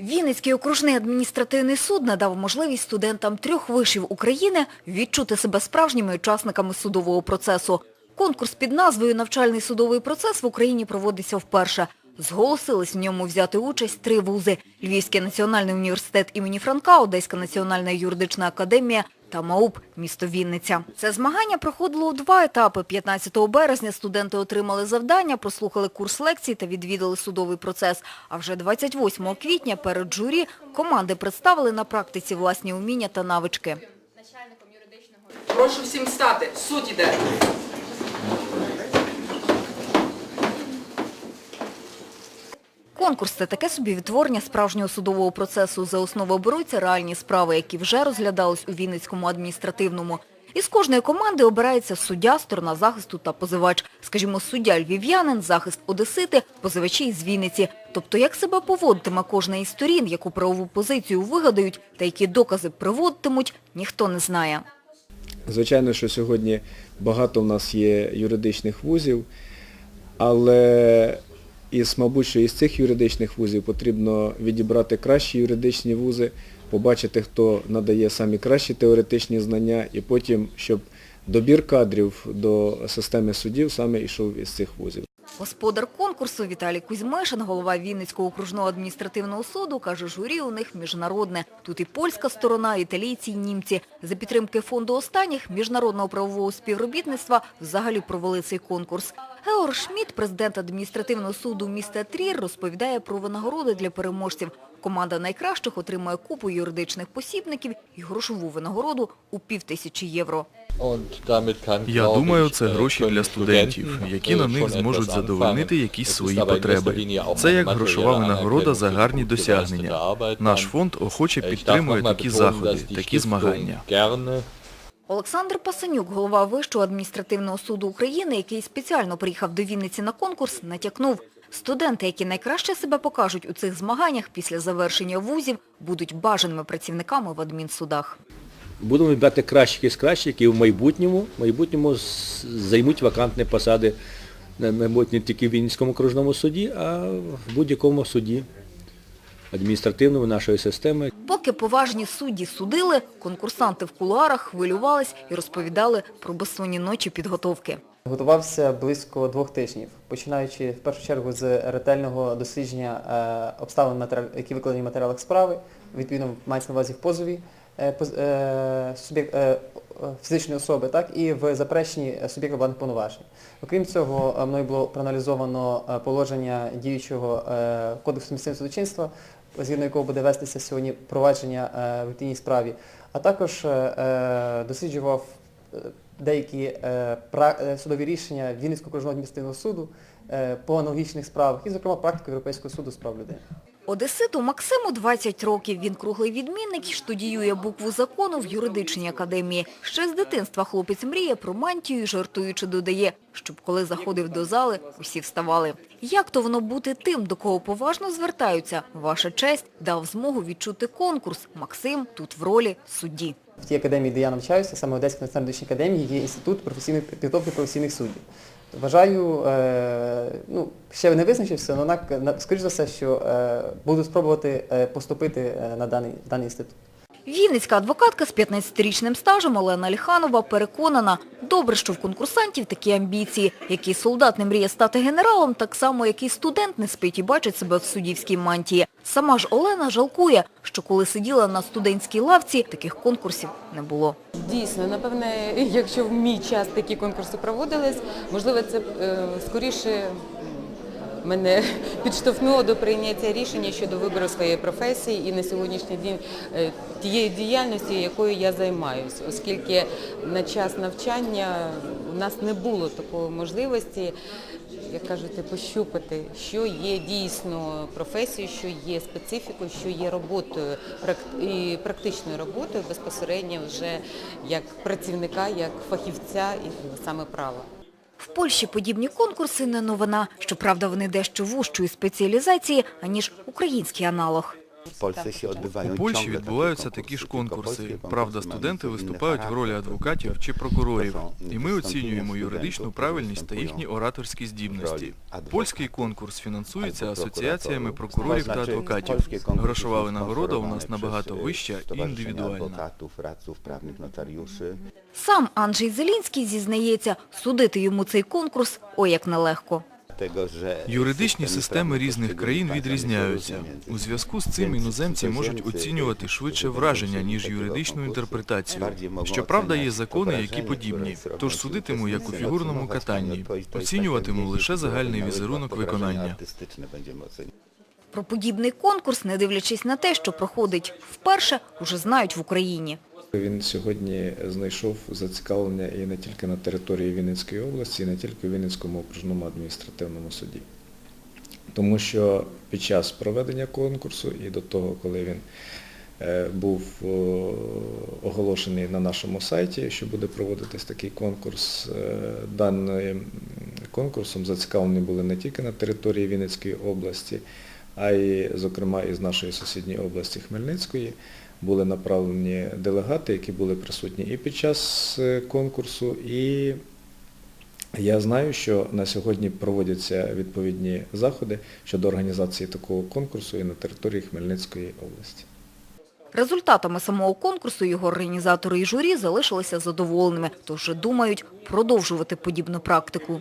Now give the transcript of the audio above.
Вінницький окружний адміністративний суд надав можливість студентам трьох вишів України відчути себе справжніми учасниками судового процесу. Конкурс під назвою «Навчальний судовий процес» в Україні проводиться вперше. Зголосились в ньому взяти участь три вузи – Львівський національний університет імені Франка, Одеська національна юридична академія та МАУП місто Вінниця. Це змагання проходило у два етапи. 15 березня студенти отримали завдання, прослухали курс лекцій та відвідали судовий процес. А вже 28 квітня перед журі команди представили на практиці власні уміння та навички. Прошу всім стати. Суд іде. Конкурс – це таке собі відтворення справжнього судового процесу. За основу беруться реальні справи, які вже розглядались у Вінницькому адміністративному. Із кожної команди обирається суддя, сторона захисту та позивач. Скажімо, суддя львів'янин, захист одесити, позивачі із Вінниці. Тобто, як себе поводитиме кожна із сторін, яку правову позицію вигадають та які докази приводитимуть, ніхто не знає. Звичайно, що сьогодні багато в нас є юридичних вузів, але із, мабуть, що із цих юридичних вузів потрібно відібрати кращі юридичні вузи, побачити, хто надає самі кращі теоретичні знання, і потім, щоб добір кадрів до системи судів саме йшов із цих вузів. Господар конкурсу Віталій Кузьмишин, голова Вінницького окружного адміністративного суду, каже, журі у них міжнародне. Тут і польська сторона, і італійці, і німці. За підтримки фонду останніх міжнародного правового співробітництва взагалі провели цей конкурс. Георг Шмідт, президент адміністративного суду міста Трір, розповідає про винагороди для переможців. Команда найкращих отримує купу юридичних посібників і грошову винагороду у півтисячі євро. Я думаю, це гроші для студентів, які на них зможуть задовольнити якісь свої потреби. Це як грошова винагорода за гарні досягнення. Наш фонд охоче підтримує такі заходи, такі змагання. Олександр Пасанюк, голова Вищого адміністративного суду України, який спеціально приїхав до Вінниці на конкурс, натякнув. Студенти, які найкраще себе покажуть у цих змаганнях після завершення вузів, будуть бажаними працівниками в адмінсудах. Будемо вибирати кращих із кращих, які в майбутньому, в майбутньому займуть вакантні посади, не, тільки в Вінницькому окружному суді, а в будь-якому суді адміністративному нашої системи. Поки поважні судді судили, конкурсанти в кулуарах хвилювались і розповідали про безсонні ночі підготовки. Готувався близько двох тижнів, починаючи в першу чергу з ретельного дослідження е, обставин, які викладені в матеріалах справи, відповідно мається на увазі в позові е, е, фізичної особи, так, і в запереченні суб'єкта владних повноважень. Окрім цього, мною було проаналізовано положення діючого Кодексу адміністративного судочинства, згідно якого буде вестися сьогодні провадження в відповідній справі, а також досліджував деякі е, е, судові рішення Вінницького окружного адміністративного суду е, по аналогічних справах і, зокрема, практику Європейського суду з прав людини. Одеситу Максиму 20 років. Він круглий відмінник і штудіює букву закону в юридичній академії. Ще з дитинства хлопець мріє про мантію і жартуючи додає, щоб коли заходив до зали, усі вставали. Як то воно бути тим, до кого поважно звертаються? Ваша честь дав змогу відчути конкурс. Максим тут в ролі судді. В тій академії, де я навчаюся, саме Одеській національній юридичній академії, є інститут професійної підготовки професійних суддів. Вважаю, е, ну, ще не визначився, але скоріш за все, що е, буду спробувати е, поступити на даний, даний інститут. Вінницька адвокатка з 15-річним стажем Олена Ліханова переконана, добре, що в конкурсантів такі амбіції. Який солдат не мріє стати генералом, так само, як і студент не спить і бачить себе в суддівській мантії. Сама ж Олена жалкує, що коли сиділа на студентській лавці, таких конкурсів не було. Дійсно, напевне, якщо в мій час такі конкурси проводились, можливо, це е, скоріше мене підштовхнуло до прийняття рішення щодо вибору своєї професії і на сьогоднішній день е, тієї діяльності, якою я займаюся, оскільки на час навчання у нас не було такої можливості, як кажете, пощупати, що є дійсно професією, що є специфікою, що є роботою і практичною роботою безпосередньо вже як працівника, як фахівця і саме права. В Польщі подібні конкурси не новина. Щоправда, вони дещо вужчої спеціалізації, аніж український аналог. У Польщі відбуваються такі ж конкурси. Правда, студенти виступають в ролі адвокатів чи прокурорів. І ми оцінюємо юридичну правильність та їхні ораторські здібності. Польський конкурс фінансується асоціаціями прокурорів та адвокатів. Грошова винагорода у нас набагато вища і індивідуальна. Сам Анджей Зелінський зізнається, судити йому цей конкурс ой як нелегко. Юридичні системи різних країн відрізняються. У зв'язку з цим іноземці можуть оцінювати швидше враження, ніж юридичну інтерпретацію. Щоправда, є закони, які подібні. Тож судитиму як у фігурному катанні. Оцінюватиму лише загальний візерунок виконання. Про подібний конкурс, не дивлячись на те, що проходить вперше, уже знають в Україні. Він сьогодні знайшов зацікавлення і не тільки на території Вінницької області, і не тільки в Вінницькому окружному адміністративному суді. Тому що під час проведення конкурсу і до того, коли він е, був оголошений на нашому сайті, що буде проводитись такий конкурс, е, даним конкурсом зацікавлені були не тільки на території Вінницької області, а й, зокрема, із нашої сусідньої області Хмельницької були направлені делегати, які були присутні і під час е, конкурсу, і я знаю, що на сьогодні проводяться відповідні заходи щодо організації такого конкурсу і на території Хмельницької області. Результатами самого конкурсу його організатори і журі залишилися задоволеними, тож думають продовжувати подібну практику.